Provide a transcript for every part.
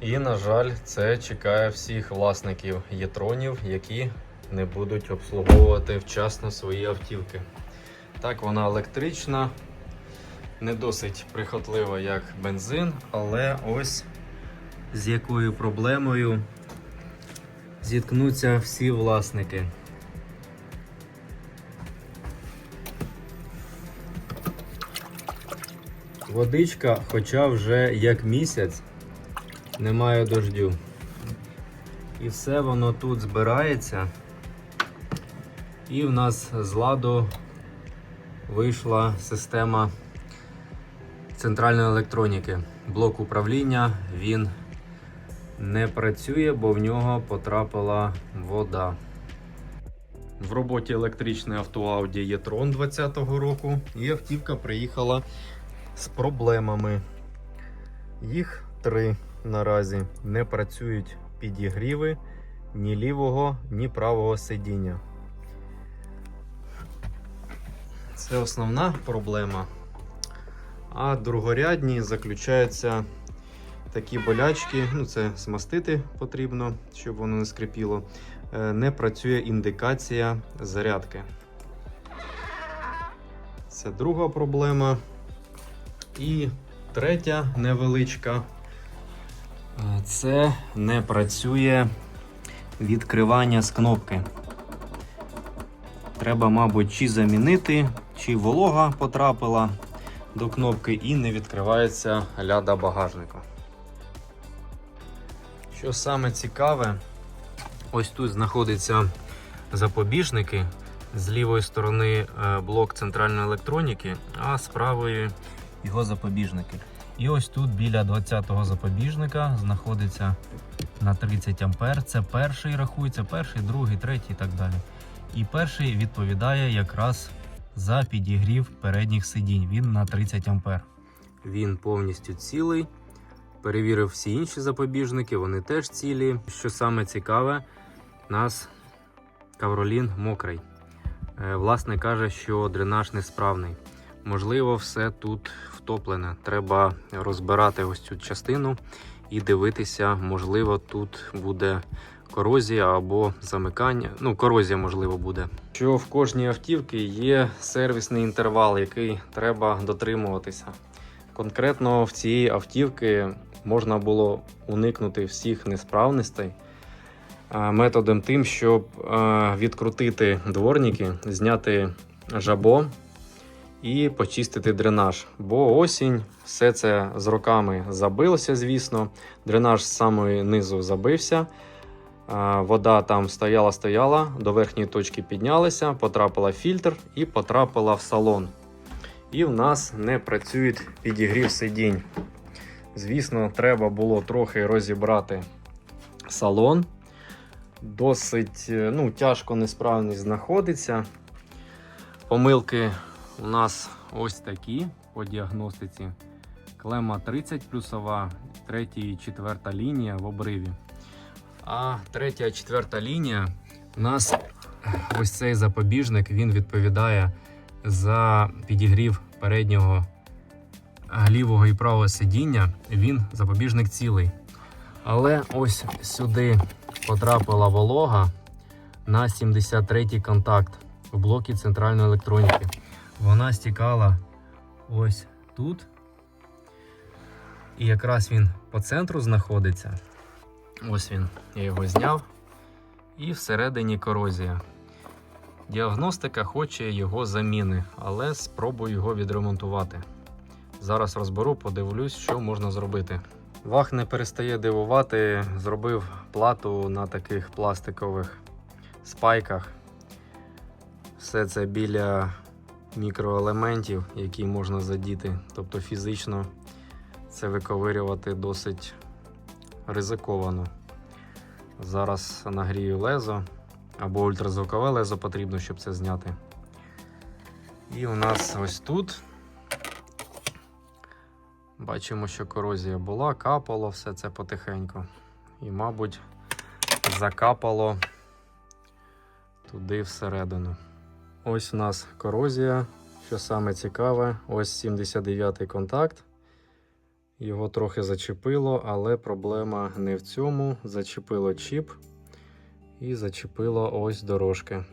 І, на жаль, це чекає всіх власників єтронів, які не будуть обслуговувати вчасно свої автівки. Так, вона електрична, не досить прихотлива, як бензин, але ось з якою проблемою зіткнуться всі власники. Водичка, хоча вже як місяць, немає дождю. І все воно тут збирається. І в нас з ладу вийшла система центральної електроніки. Блок управління він не працює, бо в нього потрапила вода. В роботі електричне авто Audi e-tron 2020 року і автівка приїхала з проблемами. Їх три наразі не працюють підігріви ні лівого, ні правого сидіння. Це основна проблема. А другорядні заключаються такі болячки, ну це смастити потрібно, щоб воно не скрипіло. Е, Не працює індикація зарядки. Це друга проблема. І третя невеличка. Це не працює відкривання з кнопки. Треба, мабуть, чи замінити, чи волога потрапила до кнопки і не відкривається ляда багажника. Що саме цікаве, ось тут знаходяться запобіжники. З лівої сторони е, блок центральної електроніки, а з правої його запобіжники. І ось тут біля 20-го запобіжника знаходиться на 30 ампер. Це перший рахується, перший, другий, третій і так далі. І перший відповідає якраз за підігрів передніх сидінь. Він на 30 ампер. Він повністю цілий. Перевірив всі інші запобіжники, вони теж цілі. Що саме цікаве, у нас кавролін мокрий. Е, Власник каже, що дренаж несправний. Можливо, все тут втоплене. Треба розбирати ось цю частину і дивитися, можливо, тут буде корозія або замикання. Ну, корозія, можливо, буде. Що в кожній автівці є сервісний інтервал, який треба дотримуватися. Конкретно в цієї автівки можна було уникнути всіх несправностей методом тим, щоб відкрутити дворники, зняти жабо і почистити дренаж. Бо осінь, все це з роками забилося, звісно. Дренаж з самої низу забився. Вода там стояла, стояла, до верхньої точки піднялася, потрапила в фільтр і потрапила в салон. І в нас не працює підігрів сидінь. Звісно, треба було трохи розібрати салон. Досить е, ну, тяжко несправність знаходиться. Помилки у нас ось такі по діагностиці. Клема 30 плюсова, третя і четверта лінія в обриві. А третя і четверта лінія у нас ось цей запобіжник він відповідає за підігрів переднього лівого і правого сидіння. Він запобіжник цілий. Але ось сюди потрапила волога на 73-й контакт в блокі центральної електроніки. Вона стікала ось тут. І якраз він по центру знаходиться. Ось він, я його зняв. І всередині корозія. Діагностика хоче його заміни, але спробую його відремонтувати. Зараз розберу, подивлюсь, що можна зробити. Вах не перестає дивувати, зробив плату на таких пластикових спайках. Все це біля мікроелементів, які можна задіти. Тобто фізично це виковирювати досить ризиковано. Зараз нагрію лезо або ультразвукове лезо потрібно, щоб це зняти. І у нас ось тут бачимо, що корозія була, капало все це потихеньку. І, мабуть, закапало туди всередину. Ось у нас корозія. Що саме цікаве, ось 79-й контакт. Його трохи зачепило, але проблема не в цьому. Зачепило чіп і зачепило ось дорожки.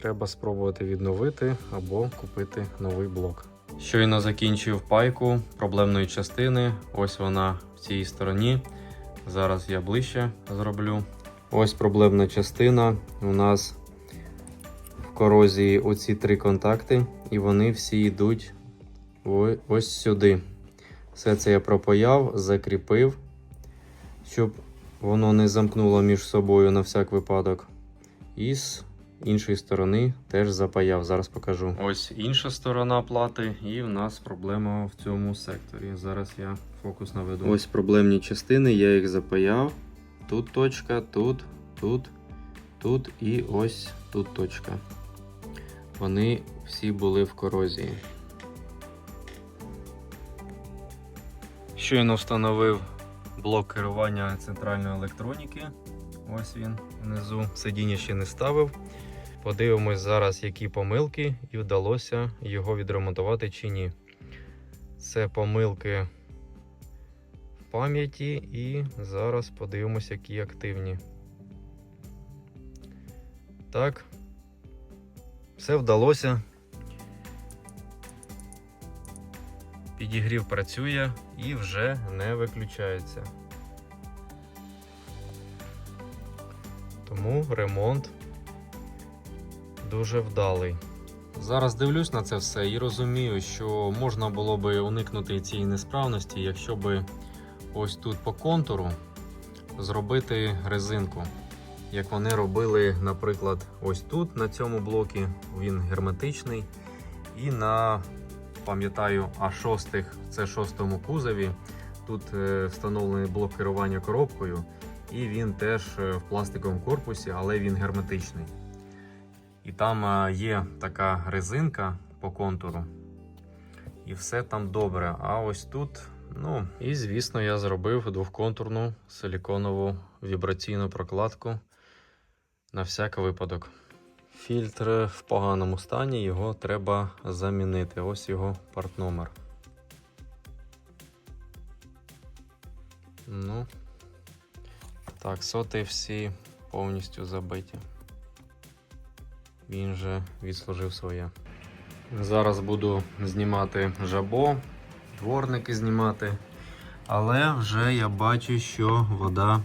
Треба спробувати відновити або купити новий блок. Щойно закінчив пайку проблемної частини. Ось вона в цій стороні. Зараз я ближче зроблю. Ось проблемна частина. У нас корозії оці три контакти, і вони всі йдуть ось сюди. Все це я пропаяв, закріпив, щоб воно не замкнуло між собою на всяк випадок. І з іншої сторони теж запаяв. Зараз покажу. Ось інша сторона плати, і в нас проблема в цьому секторі. Зараз я фокус наведу. Ось проблемні частини, я їх запаяв. Тут точка, тут, тут, тут і ось тут точка. Вони всі були в корозії. Щойно встановив блок керування центральної електроніки. Ось він внизу. Сидіння ще не ставив. Подивимось зараз, які помилки, і вдалося його відремонтувати чи ні. Це помилки в пам'яті, і зараз подивимось, які активні. Так, все вдалося. Підігрів працює і вже не виключається. Тому ремонт дуже вдалий. Зараз дивлюсь на це все і розумію, що можна було би уникнути цієї несправності, якщо би ось тут по контуру зробити резинку. Як вони робили, наприклад, ось тут, на цьому блокі, він герметичний. І на, пам'ятаю, А6, це шостому кузові. Тут е, встановлений блок керування коробкою, і він теж е, в пластиковому корпусі, але він герметичний. І там е, є така резинка по контуру, і все там добре. А ось тут, ну, і звісно, я зробив двохконтурну силіконову вібраційну прокладку на всяк випадок. Фільтр в поганому стані, його треба замінити. Ось його партномер. Ну, так, соти всі повністю забиті. Він же відслужив своє. Зараз буду знімати жабо, дворники знімати, але вже я бачу, що вода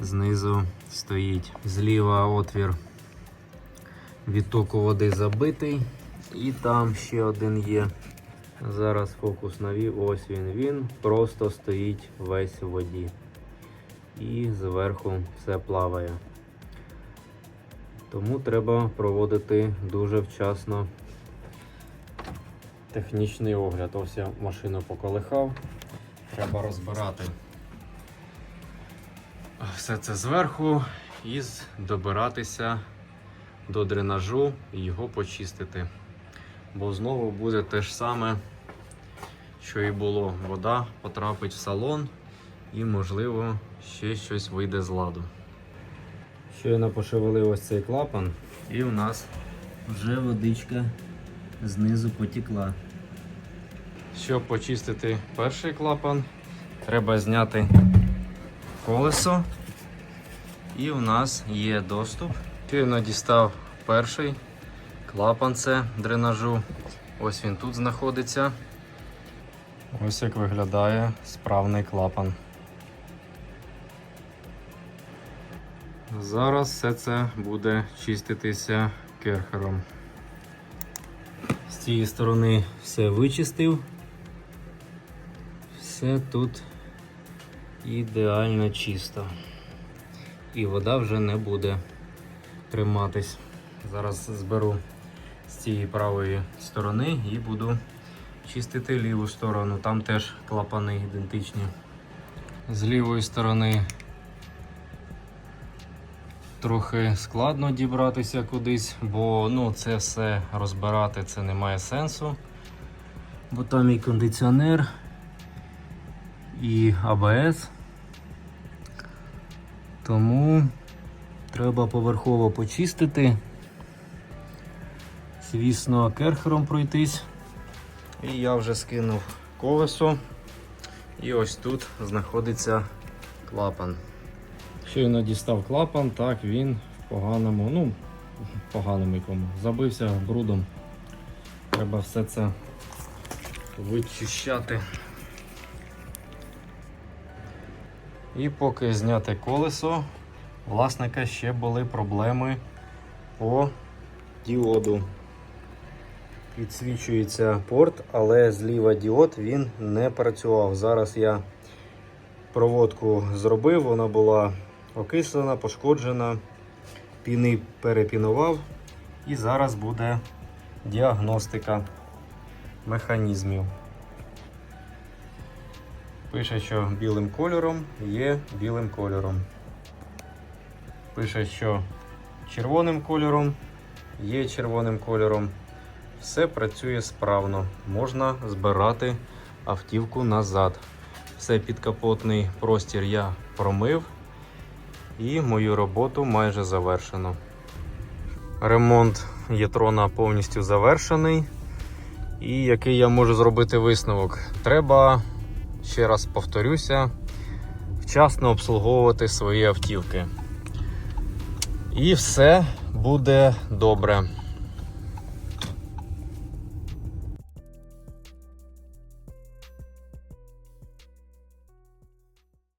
знизу стоїть. Зліва отвір відтоку води забитий, і там ще один є. Зараз фокус навів, ось він. Він просто стоїть весь у воді. І зверху все плаває. Тому треба проводити дуже вчасно технічний огляд. Ось я машину поколихав. Треба розбирати все це зверху і добиратися до дренажу і його почистити. Бо знову буде те ж саме, що і було. Вода потрапить в салон і, можливо, ще щось вийде з ладу. Щойно пошевелив ось цей клапан, і у нас вже водичка знизу потекла. Щоб почистити перший клапан, треба зняти колесо. І у нас є доступ. Щойно дістав перший клапан це дренажу. Ось він тут знаходиться. Ось як виглядає справний клапан. Зараз все це буде чиститися керхером. З цієї сторони все вичистив. Все тут ідеально чисто. І вода вже не буде триматись. Зараз зберу з цієї правої сторони і буду чистити ліву сторону. Там теж клапани ідентичні. З лівої сторони трохи складно дібратися кудись, бо ну, це все розбирати це не має сенсу. Бо там і кондиціонер, і АБС. Тому треба поверхово почистити. Звісно, керхером пройтись. І я вже скинув колесо. І ось тут знаходиться клапан. Щойно дістав клапан, так він в поганому, ну, в поганому якому. Забився брудом. Треба все це вичищати. І поки зняти колесо, власника ще були проблеми по діоду. Підсвічується порт, але зліва діод він не працював. Зараз я проводку зробив, вона була окислена, пошкоджена, піни перепінував. І зараз буде діагностика механізмів. Пише, що білим кольором є білим кольором. Пише, що червоним кольором є червоним кольором. Все працює справно. Можна збирати автівку назад. Все підкапотний простір я промив і мою роботу майже завершено. Ремонт Єтрона повністю завершений. І який я можу зробити висновок? Треба, ще раз повторюся, вчасно обслуговувати свої автівки. І все буде добре.